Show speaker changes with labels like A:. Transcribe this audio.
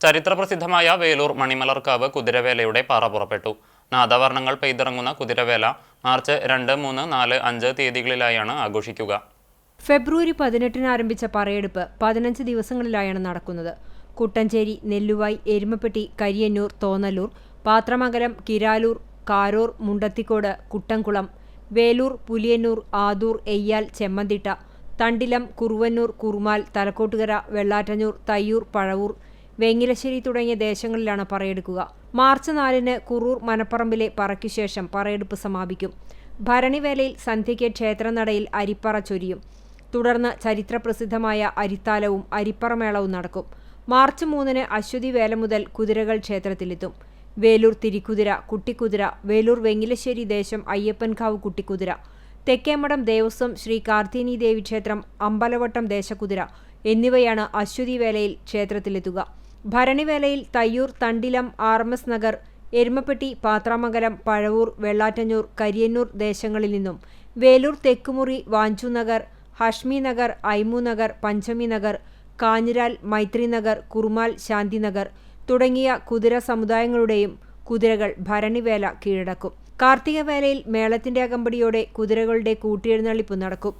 A: ചരിത്രപ്രസിദ്ധമായ വേലൂർ മണിമലർക്കാവ് കുതിരവേലയുടെ പാറ പുറപ്പെട്ടു. നാദവർണങ്ങൾ പെയ്തിറങ്ങുന്ന കുതിരവേല മാർച്ച് രണ്ട് മൂന്ന് നാല് അഞ്ച് തീയതികളിലായാണ് ആഘോഷിക്കുക.
B: ഫെബ്രുവരി പതിനെട്ടിന് ആരംഭിച്ച പറയെടുപ്പ് പതിനഞ്ച് ദിവസങ്ങളിലായാണ് നടക്കുന്നത്. കുട്ടഞ്ചേരി നെല്ലുവായി എരുമപ്പെട്ടി കരിയന്നൂർ തോന്നലൂർ പാത്രമംഗലം കിരാലൂർ കാരൂർ മുണ്ടത്തിക്കോട് കുട്ടംകുളം വേലൂർ പുലിയന്നൂർ ആദൂർ എയ്യാൽ ചെമ്മന്തിട്ട തണ്ടിലം കുറുവന്നൂർ കുറുമാൽ തലക്കോട്ടുകര വെള്ളാറ്റഞ്ഞൂർ തയ്യൂർ പഴവൂർ വെങ്ങിലശ്ശേരി തുടങ്ങിയ ദേശങ്ങളിലാണ് പറയെടുക്കുക. മാർച്ച് നാലിന് കുറൂർ മനപ്പറമ്പിലെ പറയ്ക്കു ശേഷം പറയെടുപ്പ് സമാപിക്കും. ഭരണിവേലയിൽ സന്ധ്യയ്ക്ക് ക്ഷേത്രനടയിൽ അരിപ്പറ ചൊരിയും. തുടർന്ന് ചരിത്രപ്രസിദ്ധമായ അരിത്താലവും അരിപ്പറമേളവും നടക്കും. മാർച്ച് മൂന്നിന് അശ്വതി വേല മുതൽ കുതിരകൾ ക്ഷേത്രത്തിലെത്തും. വേലൂർ തിരിക്കുതിര കുട്ടിക്കുതിര വേലൂർ വെങ്ങിലശ്ശേരി ദേശം അയ്യപ്പൻകാവ് കുട്ടിക്കുതിര തെക്കേമഠം ദേവസ്വം ശ്രീ കാർത്തിനി ദേവി ക്ഷേത്രം അമ്പലവട്ടം ദേശകുതിര എന്നിവയാണ് അശ്വതി വേലയിൽ ക്ഷേത്രത്തിലെത്തുക. ഭരണിവേലയിൽ Thayyur Thandilam R M S Nagar Erumappetty Pathramangalam Pazhavur Vellattanjur Kariyannur ദേശങ്ങളിൽ നിന്നും വേലൂർ തെക്കുമുറി വാഞ്ചു നഗർ ഹഷ്മി നഗർ ഐമു നഗർ പഞ്ചമി നഗർ കാഞ്ഞിരാൽ മൈത്രി നഗർ കുറുമാൽ ശാന്തിനഗർ തുടങ്ങിയ കുതിര സമുദായങ്ങളുടെയും കുതിരകൾ ഭരണിവേല കീഴടക്കും. കാർത്തികവേലയിൽ മേളത്തിന്റെ അകമ്പടിയോടെ കുതിരകളുടെ കൂട്ടിയെഴുന്നള്ളിപ്പ് നടക്കും.